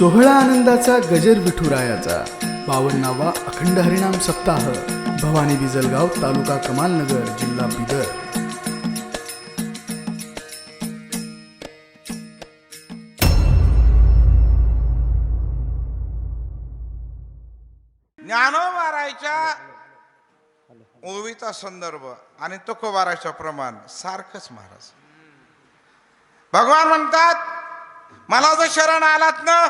सोहळा आनंदाचा गजर विठुरायाचा. बावन्नावा अखंड हरिणाम सप्ताह. भवानी बिजलगाव तालुका कमालनगर जिल्हा बिदर. ज्ञानोबारायच्या ओवीचा संदर्भ आणि तुकोबारायचं प्रमाण सारखंच महाराज. भगवान म्हणतात मला जर शरण आलात ना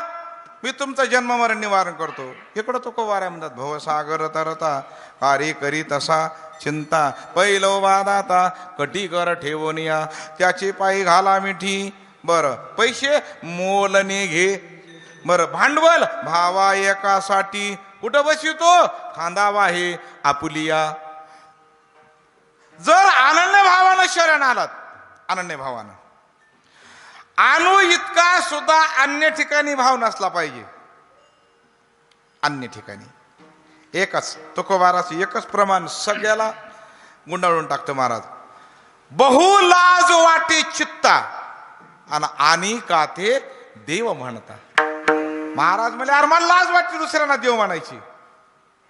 मी तुमचा जन्ममरण निवारण करतो. इकडं तुकोबाराय म्हणतात भवसागर तरता कार्य करी तसा चिंता. पैलो वादाता कटी कर ठेवनिया त्याचे पायी घाला मिठी. बरं पैसे मोलने घे. बरं भांडवल भावा एकासाठी. कुठं बसितो खांदावा हे आपुलिया. जर अनन्य भावानं शरण आलात अनन्य भावानं आणू इतका सुद्धा अन्य ठिकाणी भाव नसला पाहिजे. अन्य ठिकाणी. एकच तुकोबाराचं एकच प्रमाण सगळ्याला गुंडाळून टाकतो महाराज. बहु लाज वाटे चित्ता. आणि आणि का ते देव म्हणता. महाराज म्हणजे अरे मला लाज वाटते दुसऱ्यांना देव म्हणायची.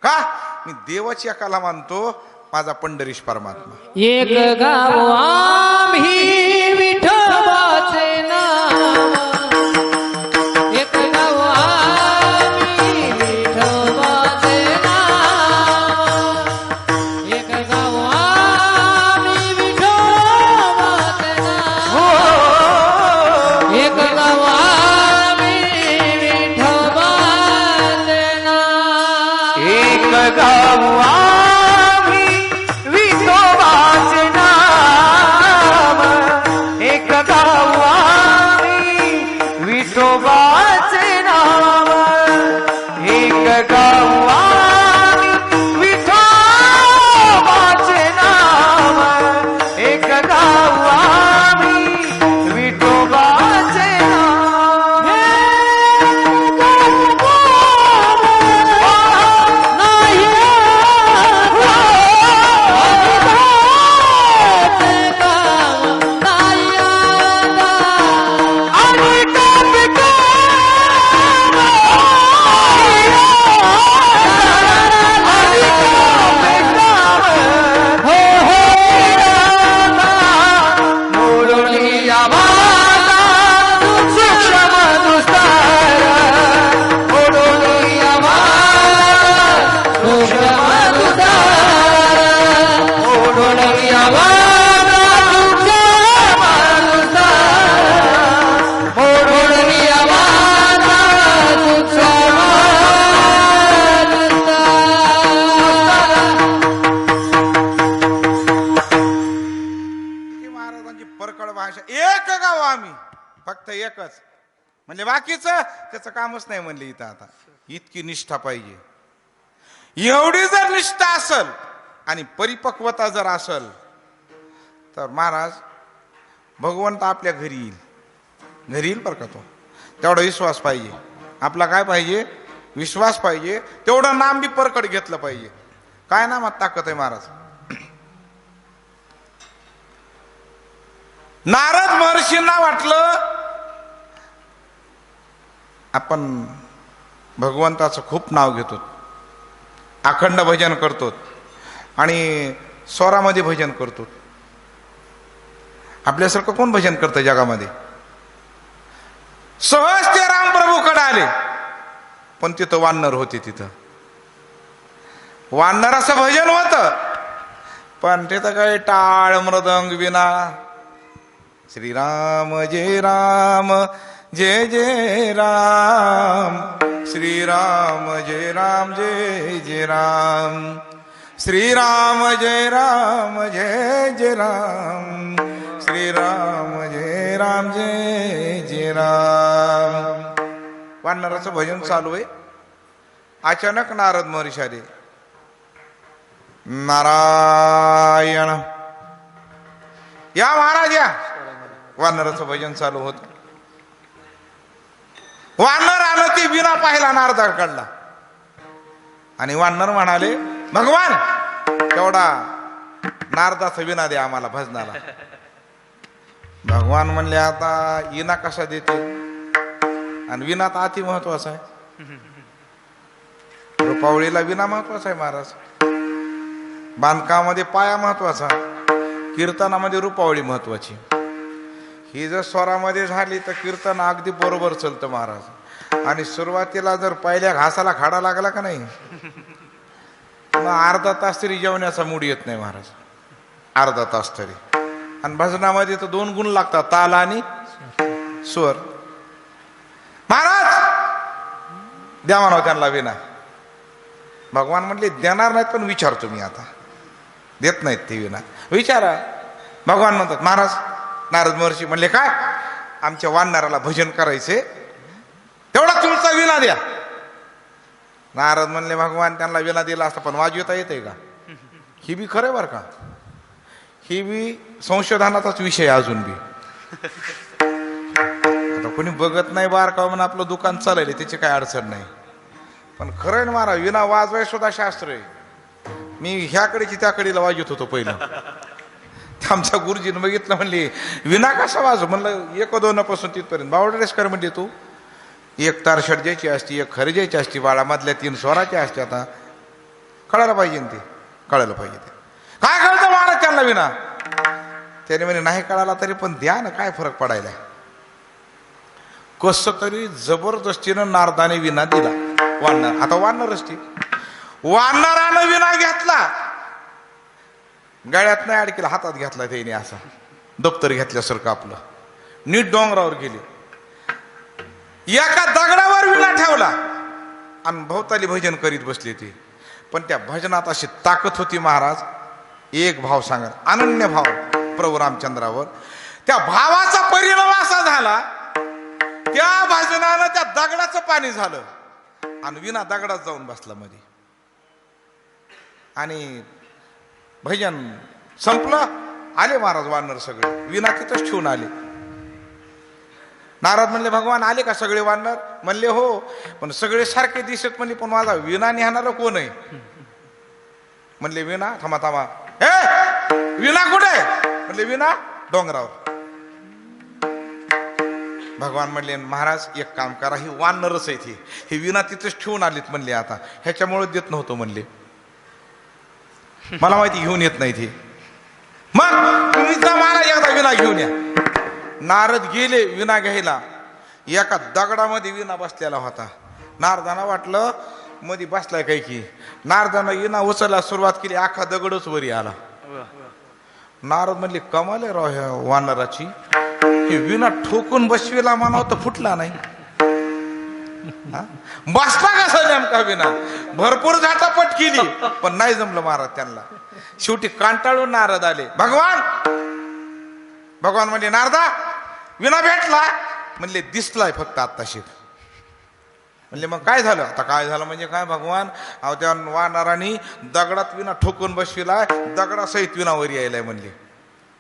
का? मी देवाची एकाला मानतो माझा पंढरीश परमात्मा. एक गाव आम्ही बाकीचं त्याचं कामच नाही म्हणले इथं आता. इतकी निष्ठा पाहिजे. एवढी जर निष्ठा असल आणि परिपक्वता जर असल तर महाराज भगवंत आपल्या घरी येईल. घरी येईल बरं का तो? तेवढा विश्वास पाहिजे. आपला काय पाहिजे? विश्वास पाहिजे. तेवढं नाम बी परकड घेतलं पाहिजे. काय नामात ताकद आहे महाराज? नारद महर्षींना वाटलं आपण भगवंताचं खूप नाव घेतो. अखंड भजन करतो. आणि स्वरामध्ये भजन करतो. आपल्यासारखं कोण भजन करतं जगामध्ये? सहज ते रामप्रभूकडे आले. पण तिथं वानर होते तिथं. वानर असं भजन होतं. पण तिथं काय टाळ मृदंग विना. श्रीराम जय राम. जय जय राम श्रीराम जय राम जय जय राम श्रीराम जय राम जय जय राम श्रीराम जय राम जय जय राम। वानराचं भजन चालू आहे. अचानक नारद महर्षी आले. नारायण. या महाराज या. वानराचं भजन चालू होतं. वानर आलं ते विना पाहिला नारदार काढला आणि वानर म्हणाले भगवान तेवढा नारदाचा विना दे आम्हाला भजनाला. भगवान म्हणले आता इना कसा देते आणि विना तर अति महत्त्वाचा आहे. रुपावळीला विना महत्त्वाचा आहे महाराज. बांधकामामध्ये पाया महत्त्वाचा कीर्तनामध्ये रुपावळी महत्वाची. ही जर स्वरामध्ये झाली तर कीर्तन अगदी बरोबर चालतं महाराज. आणि सुरुवातीला जर पहिल्या घासाला खाडा लागला का नाही? मग अर्धा तास तरी जेवण्याचा मूड येत नाही महाराज. अर्धा तास तरी. आणि भजनामध्ये तर दोन गुण लागतात ताल आणि स्वर. महाराज! द्या म्हणावं त्यांना विना. भगवान म्हणले देणार नाहीत पण विचारतो मी आता. देत नाहीत ते विना. विचारा. भगवान म्हणतात महाराज नारद महर्षी म्हणले काय? आमच्या वानणाराला भजन करायचे. तेवढा तुमचा विना द्या. नारद म्हणले भगवान त्यांना विना दिला असता पण वाजविता येते का? ही बी खरं बरं का. ही बी संशोधनाचाच विषय आहे अजून बी. आता कोणी बघत नाही बार का म्हणून आपलं दुकान चालले त्याची काय अडचण नाही. पण खरं आहे ना मारा विना वाजवाय सुद्धा शास्त्र आहे. मी ह्याकडेची त्याकडेला वाजवत होतो पहिलं. आमचा गुरुजीनं बघितलं म्हणले विना कसा वाजू? म्हणलं एक दोनापासून तिथपर्यंत. बावडरेसकर म्हणजे तू. एक तार षडजेची असती एक खरेजेची असती बाळामधल्या तीन स्वराची असते आता. कळायला पाहिजे ते? कळायला पाहिजे ते. काय कळतं महाराज त्यांना विना? त्याने म्हणे नाही कळाला तरी पण द्या ना काय फरक पडायला? कस तरी जबरदस्तीनं नारदाने विना दिला. वाढणार आता वाढणारच ती. वाढणारानं विना घेतला. गळ्यात नाही अडकीला हातात घेतला त्याने असा. दप्तर घेतल्यासारखं आपलं. नीट डोंगरावर गेले. एका दगडावर विना ठेवला. आणि भोवताली भजन करीत बसले ते. पण त्या भजनात अशी ताकद होती महाराज. एक भाव सांगा अनन्य भाव प्रभू रामचंद्रावर. त्या भावाचा परिणाम असा झाला त्या भजनानं त्या दगडाचं पाणी झालं. आणि विना दगडात जाऊन बसला मध्ये आणि भजन संपलं आले महाराज वानर सगळे. विना तिथंच ठेवून आले. नारद म्हणले भगवान आले का सगळे वानर? म्हणले हो. पण सगळे सारखे दिसत म्हणले पण माझा विना निहाणार कोण आहे? म्हणले विना थांबा थांबा. हे विना कुठे? म्हणले विना डोंगरावर. भगवान म्हणले महाराज एक काम करा ही वानरच आहे ती हे विना तिथंच ठेवून आलीत म्हणले आता. ह्याच्यामुळे देत नव्हतो म्हणले. मला माहिती घेऊन येत नाही ते. मग तुम्ही मला एकदा विना घेऊन या. नारद गेले विना घ्यायला. एका दगडामध्ये विना बसलेला होता. नारदाना वाटलं मध्ये बसलाय काही की? नारदाना विना उचलला सुरुवात केली आखा दगडच वरी आला. नारद म्हणले कमाल राव ह्या वानराची. विना ठोकून बसविला म्हणावं तर फुटला नाही. बसला कसा नेमका विना भरपूर झाटापट केली पण नाही जमलं महाराज त्यांना. शेवटी कांटाळून नारद आले. भगवान! भगवान म्हणजे नारदा विना भेटला. म्हणले दिसलाय फक्त आत्ताशी. म्हणले मग काय झालं? आता काय झालं म्हणजे काय भगवान? अहो त्या वानरांनी दगडात विना ठोकून बसविलाय. दगडासहित विनावर यायलाय म्हणले.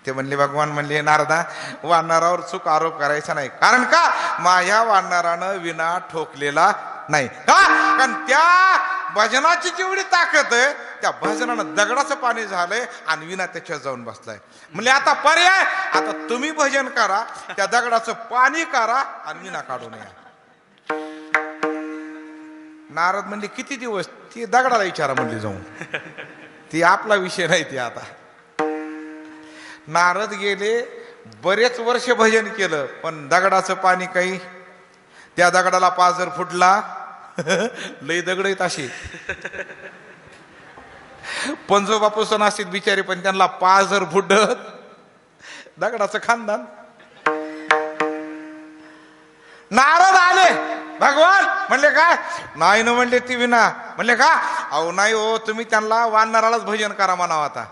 ते म्हणले भगवान म्हणले नारदा वानरावर चूक आरोप करायचा नाही. कारण का? माझ्या वानरानं विना ठोकलेला नाही. का कारण त्या भजनाची जेवढी ताकद आहे त्या भजनानं दगडाचं पाणी झालंय आणि विना त्याच्यात जाऊन बसलाय. म्हणले आता पर्याय आता तुम्ही भजन करा त्या दगडाचं पाणी करा आणि विना काढून नये. नारद म्हणले किती दिवस? ती दगडाला विचारा म्हणली जाऊन. ती आपला विषय नाही ती आता. नारद गेले बरेच वर्ष भजन केलं पण दगडाचं पाणी काही त्या दगडाला पाजर फुटला. लई दगड येत अशी पंजोबापासून असतील बिचारे पण त्यांना पाजर फुटत. दगडाचं खानदान. नारद आले. भगवान म्हणले काय नाही ना म्हणले ती विना. म्हणले का? अहो नाही हो तुम्ही त्यांना वानरालाच भजन करा म्हणावं आता.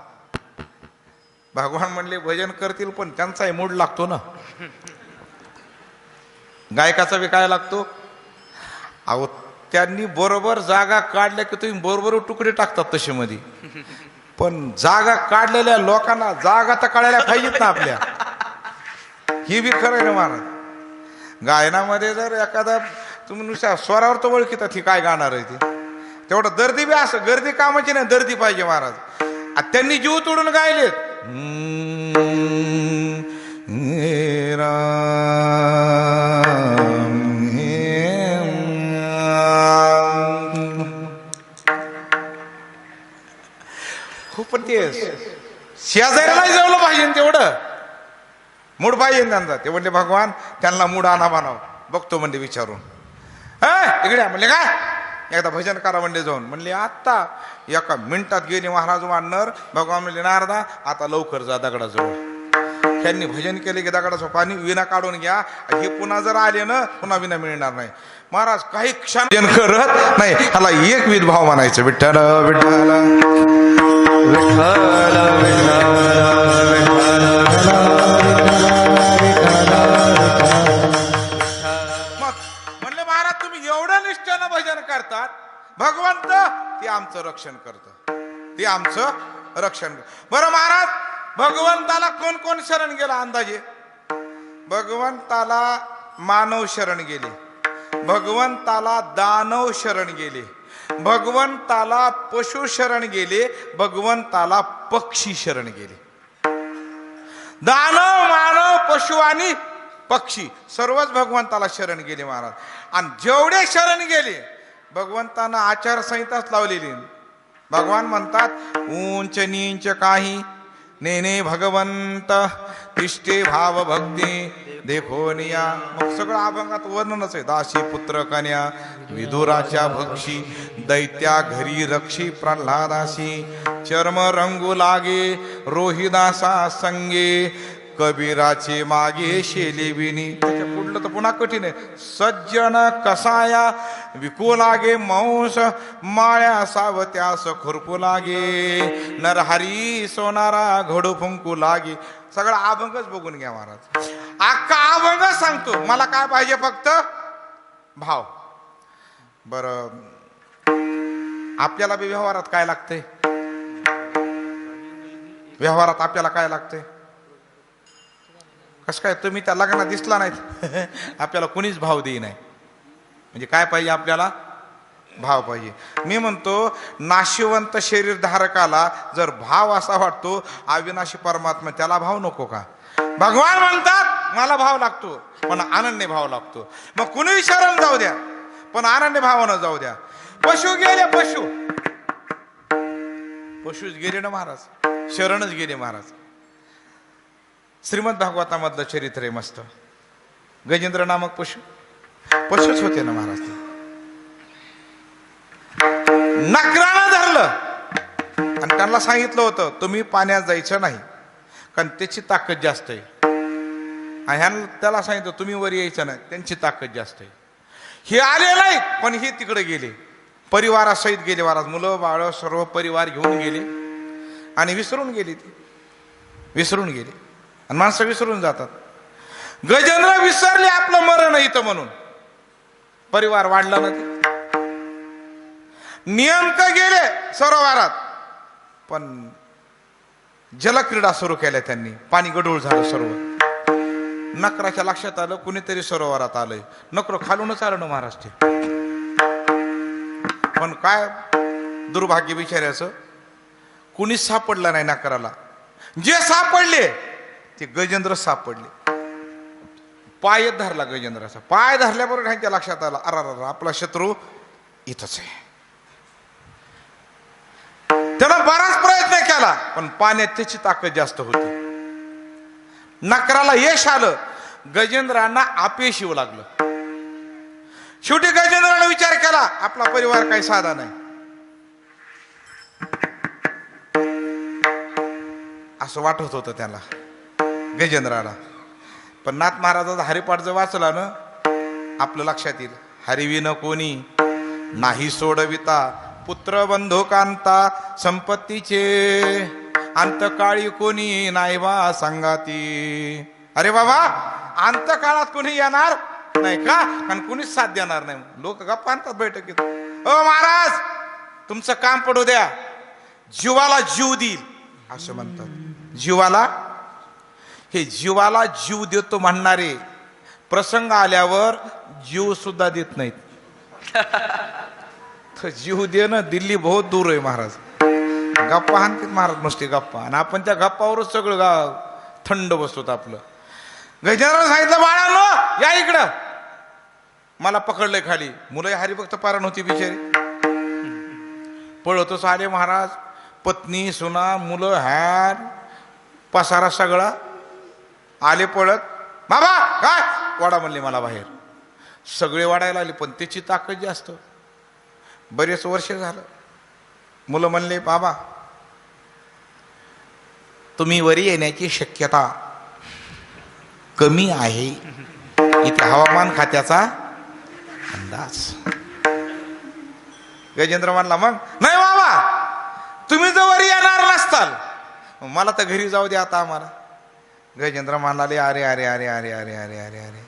भगवान म्हणले भजन करतील पण त्यांचाही मूड लागतो ना. गायकाचा बी काय लागतो? अहो त्यांनी बरोबर जागा काढल्या की तुम्ही बरोबर तुकडे टाकतात तसे मध्ये पण जागा काढलेल्या लोकांना जागा तर काढायला पाहिजेत ना आपल्या. ही बी खरं आहे ना महाराज. गायनामध्ये जर एखादा तुम्ही नुसत्या स्वरावर तर ओळखीतात ही काय गाणार आहे ती. तेवढं दर्दी बी असं गर्दी कामाची नाही दर्दी पाहिजे महाराज. त्यांनी जीव तोडून गायलेत. हो पण ते शेजारी नाही जेवलं पाहिजे तेवढं. मूड पाहिजे त्यांचा. ते म्हणले भगवान त्यांना मूड आणा बनाव बघतो म्हणजे विचारून. हा? इकडे म्हणले काय? एकदा भजन करा म्हणले जाऊन. म्हणले आत्ता एका मिनिटात गेले महाराज मांडणार भगवान म्हणले नारदा आता लवकर जा दगडाजवळ. त्यांनी भजन केले की दगडाचं पाणी विना काढून घ्या. हे पुन्हा जर आले ना पुन्हा विना मिळणार नाही. महाराज काही क्षण करत नाही. ह्याला एक विधभाव म्हणायचं विठ्ठल विठ्ठल आमचं रक्षण करत. ते आमचं रक्षण बरं महाराज भगवंताला कोण कोण शरण गेला अंदाजे? भगवंताला मानव शरण गेले. भगवंताला दानव शरण गेले. भगवंताला पशु शरण गेले. भगवंताला पक्षी शरण गेले. दानव मानव पशु आणि पक्षी सर्वच भगवंताला शरण गेले महाराज. आणि जेवढे शरण गेले भगवंतानं आचारसंहिताच लावलेली. भगवान म्हणतात उंच नींच काही नेने भगवंत तिष्ठे भाव भक्ती देखो निया. मग सगळं अभंगात वर्णनच आहे. दासी पुत्र कन्या विदुराच्या भक्षी दैत्या घरी रक्षी प्रल्हादासी चर्म रंगू लागे रोहिदासा संगे कबीराचे मागे शेली बिनी त्याच्या पुढलं तर पुन्हा कठीण आहे. सज्जन कसाया विकू लागे मांस माळ्या सावत्यास खुरपू लागे. नरहरी सोनारा घडू फुंकू लागे. सगळा अभंगच बघून घ्या महाराज. अख्खा अभंग सांगतो. मला काय पाहिजे फक्त? भाव. बर. आपल्याला बी व्यवहारात काय लागतंय? व्यवहारात आपल्याला काय लागतंय? कसं काय तुम्ही त्या लग्नात दिसला नाहीत? आपल्याला कुणीच भाव देई नाही. म्हणजे काय पाहिजे आपल्याला? भाव पाहिजे. मी म्हणतो नाशिवंत शरीर धारकाला जर भाव असा वाटतो अविनाशी परमात्मा त्याला भाव नको का? भगवान म्हणतात मला भाव लागतो पण आनंदने भाव लागतो. मग कुणीही शरण जाऊ द्या पण आनंदने भावानं जाऊ द्या. पशु गेले पशु. पशुच गेले ना महाराज. शरणच गेले महाराज. श्रीमद भागवतामधलं चरित्र आहे मस्त. गजेंद्र नामक पशु. पशुच होते ना महाराज नकरानं धरलं. आणि त्यांना सांगितलं होतं तुम्ही पाण्यात जायचं नाही कारण त्याची ताकद जास्त आहे. आणि ह्यानं त्याला सांगितलं तुम्ही वर यायचं नाही त्यांची ताकद जास्त आहे. हे आले नाही पण हे तिकडे गेले. परिवारासहित गेले महाराज. मुलं बाळ सर्व परिवार घेऊन गेले. आणि विसरून गेली ती. विसरून गेली. आणि माणसं विसरून जातात. गजेंद्र विसरले आपलं मरण इथं म्हणून. परिवार वाढला ना ते नियमक गेले सरोवरात पण जलक्रीडा सुरू केल्या त्यांनी. पाणी गडूळ झालं सर्व. नकराच्या लक्षात आलं कुणीतरी सरोवरात आलंय. नकर खालूनच आलं ना महाराष्ट्र. पण काय दुर्भाग्य बिचाऱ्याचं? कुणीच सापडलं नाही नकराला. जे सापडले ते गजेंद्र सापडले. पाय धरला गजेंद्राचा. पाय धरल्याबरोबर ह्यांच्या लक्षात आलं अरा आपला शत्रू इथंच आहे. त्यानं बराच प्रयत्न केला पण पाण्यात त्याची ताकद जास्त होती. नकराला यश आलं गजेंद्रांना अपयश येऊ लागलं. शेवटी गजेंद्रानं विचार केला आपला परिवार काही साधा नाही. असं वाटत होतं त्याला. गजेंद्राला. पण नाथ महाराजाचा हरिपाठ जर वाचला ना आपलं लक्षात येईल. हरिविन कोणी? नाही सोडविता. पुत्र बंधू कांता संपत्तीचे. अंतकाळी कोणी नाही बा सांगाती. अरे बाबा अंतकाळात कोणी येणार नाही का? कारण कोणीच साथ देणार नाही. लोक गप्पा आणतात बैठकीत. ओ महाराज तुमचं काम पडू द्या. जीवाला जीव देईल. असं म्हणतात. जीवाला हे जीवाला जीव देतो म्हणणारे प्रसंग आल्यावर जीव सुद्धा देत नाहीत. तर जीव देणं दिल्ली बहुत दूर आहे महाराज. गप्पा हाणतात महाराज नुसते गप्पा. आणि आपण त्या गप्पावरच सगळं गाव थंड बसतो आपलं. गजानन सांगितलं बाळानो या इकडं. मला पकडलंय खाली. मुलं हरिभक्त पारण होती बिचारी. पळतच आले महाराज. पत्नी सुना मुलं हॅर पसारा सगळा. आले पळत बाबा काय? वाडा म्हणले मला बाहेर. सगळे वाढायला आले पण त्याची ताकद जास्त. बरेच वर्ष झालं. मुलं म्हणले बाबा तुम्ही वरी येण्याची शक्यता कमी आहे. इथे हवामान खात्याचा अंदाज. गजेंद्र म्हणला मग? नाही बाबा तुम्ही जर वरी येणार नसताल मला तर घरी जाऊ द्या आता आम्हाला. गजेंद्र म्हणाले अरे अरे अरे अरे अरे अरे अरे अरे.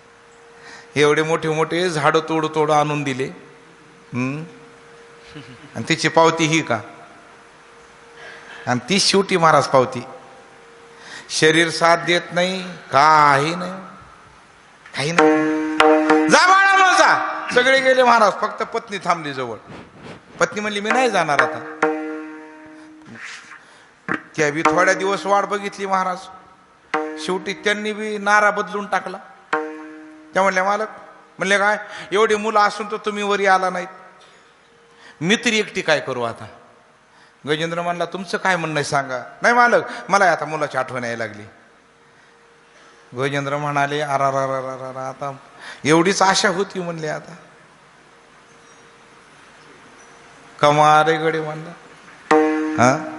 एवढे मोठे मोठे झाडं तोड तोड आणून दिले. आणि तिची पावती ही का? आणि ती शेवटी महाराज पावती. शरीर साथ देत नाही काही नाही. काही नाही. जा बाळा जा. सगळे गेले महाराज फक्त पत्नी थांबली जवळ. पत्नी म्हणली मी नाही जाणार आता. त्या बी थोड्या दिवस वाट बघितली महाराज. शेवटी त्यांनी बी नारा बदलून टाकला. त्या म्हणल्या मालक म्हणले काय एवढी मुलं असून तर तुम्ही वरी आला नाहीत. मी तरी एकटी काय करू आता? गजेंद्र म्हणला तुमचं काय म्हणणं सांगा. नाही मालक मला आता मुलाची आठवण यायला लागली. गजेंद्र म्हणाले अरा रा रा रा, आता एवढीच आशा होती म्हणले आता. कमारे गडे म्हणला. हा?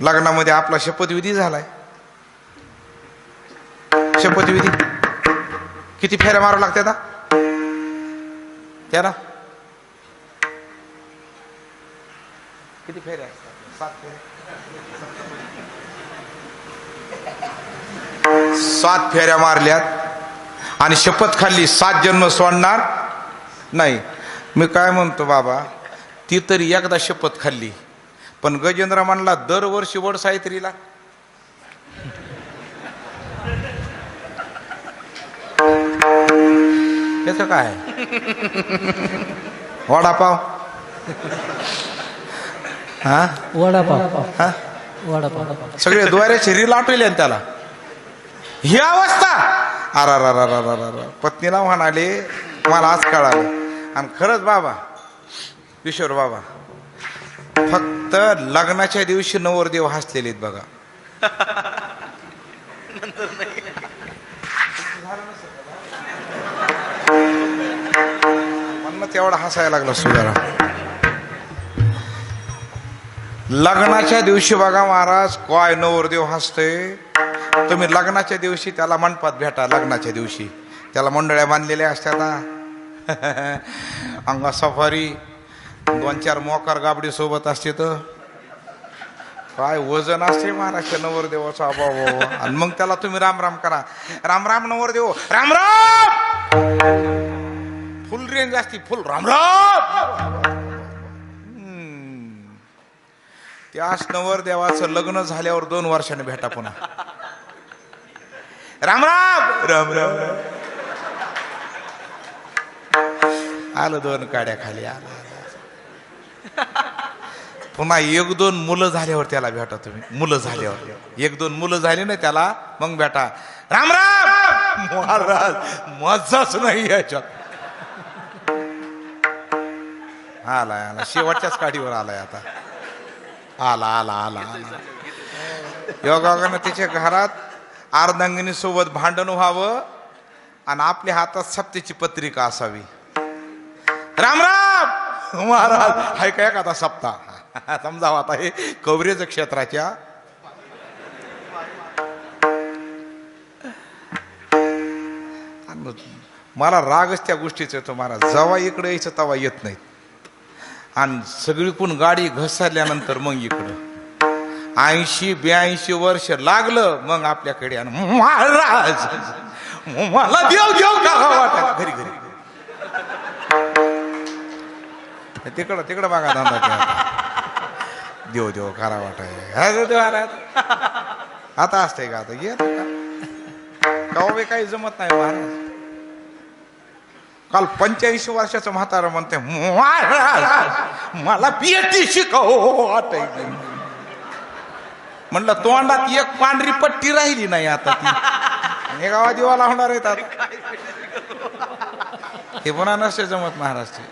लग्नामध्ये आपला शपथविधी झालाय. शपथविधी किती फेऱ्या मारावं लागतात आता? त्याला? किती फेऱ्या सात फेऱ्या. सात फेऱ्या मारल्यात आणि शपथ खाल्ली सात जन्म सोडणार नाही. मी काय म्हणतो बाबा ती तरी एकदा शपथ खाल्ली. पण गजेंद्र म्हणला दरवर्षी वड सावित्रीला. त्याचं काय? वडापाव? हा? वडापाव. हा? वडापाव. सगळे द्वाऱ्याचे रील आठवले त्याला. ही अवस्था! अरा रा रा रा रा रा रा. पत्नीला म्हणाले मला आज कळालं. आणि खरंच बाबा किशोर बाबा फक्त लग्नाच्या दिवशी नवरदेव हसलेले आहेत बघा. म्हणून तेवढा हसायला लागला सुधारा. लग्नाच्या दिवशी बघा महाराज काय नवरदेव हसते. तुम्ही लग्नाच्या दिवशी त्याला मंडपात भेटा लग्नाच्या दिवशी. त्याला मंडळ्या बांधलेल्या असतात ना अंगा सफारी दोन चार मोकार गाबडी सोबत असते तर. काय वजन असते महाराष्ट्र नवरदेवाचा अभाव आणि मग त्याला तुम्ही राम राम करा. राम राम नवरदेव राम राम फुल रेंज असती फुल राम राम! हम्म. त्याच नवरदेवाचं लग्न झाल्यावर दोन वर्षाने भेटा पुन्हा. राम राम! राम. आलं दोन काड्या खाली आलं. पुन्हा एक दोन मुलं झाल्यावर त्याला भेटा तुम्ही. मुलं झाल्यावर. एक दोन मुलं झाली ना त्याला मग भेटा. राम राम! महाराज मजाच नाही याच्यात. आलाय आला शेवटच्याच काठीवर आलाय आता. आला आला आला आला. योगानं तिच्या घरात अर्धांगिनी सोबत भांडण व्हावं आणि आपल्या हातात सप्तेची पत्रिका असावी. राम राम! महाराज हाय काय का आता सप्ताह. समजावं आता हे कव्हरेज क्षेत्राच्या. मला रागच त्या गोष्टीचा येतो महाराज. जेव्हा इकडे यायचं तेव्हा येत नाहीत. आणि सगळीकडून गाडी घसरल्यानंतर मग इकडं. ऐंशी ब्याऐंशी वर्ष लागलं मग आपल्याकडे आणि महाराज मला देव देव का घरी घरी. तिकडं तिकडं बघा धंदा देव देव करा वाटाय आता असतंय का आता? येत हो काही जमत नाही महाराज. काल पंच्याऐंशी वर्षाचं म्हातारा म्हणते महाराज मला पीएचडी शिकव म्हणलं तोंडात एक पांढरी पट्टी राहिली नाही आता ती. हे गावा दिवाला होणार आहेत आता. हे पुन्हा नसते जमत महाराज ते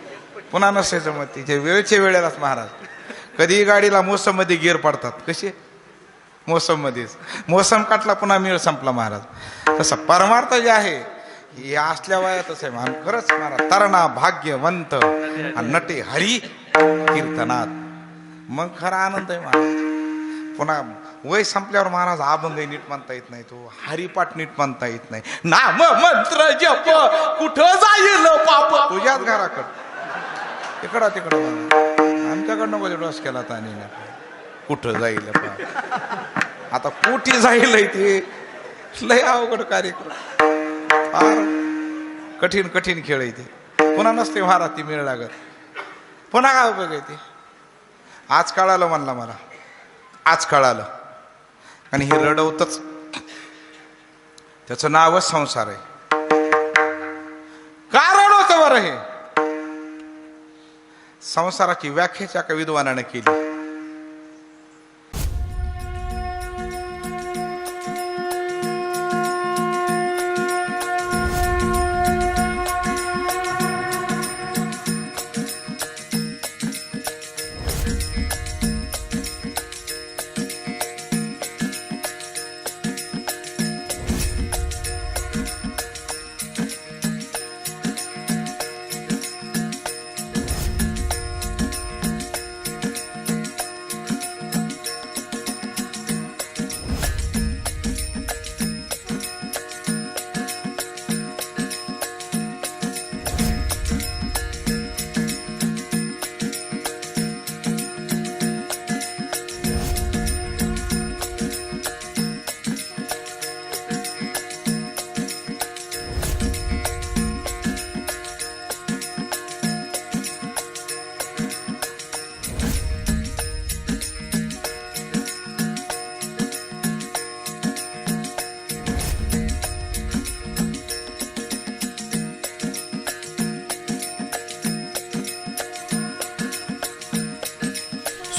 पुन्हा नसते जमत तिचे वेळच्या वेळेलाच महाराज. कधी गाडीला मोसममध्ये गिअर पडतात. कसे? मोसम मध्येच मोसम काटला पुन्हा मेळ संपला महाराज. तसं परमार्थ जे आहे हे असल्या वयातच आहे महान. खरंच महाराज तरणा भाग्यवंत नटे हरी कीर्तनात. मग खरा आनंद आहे महाराज. पुन्हा वय संपल्यावर महाराज अभंग नीट म्हणता येत नाही तो हरिपाठ नीट म्हणता येत नाही. नाम मंत्र जप कुठं जाईल पाप? तुझ्याच घराकड. तिकडं तिकडं आमच्याकडनं नको डोस केला ताने कुठं जाईल पाप? आता कुठे जाईल ते? लय अवघड कार्यक्रम. फार कठीण कठीण खेळ आहे ते. पुन्हा नसते महाराज ती मिळ लागत पुन्हा काय उपयोग आहे ते? आज कळालं म्हणला मला. आज कळालं. आणि हे रडवतच. त्याचं नावच संसार आहे. का रडवतं बरं हे? संसाराची व्याख्याच्या का विद्वानाने केली.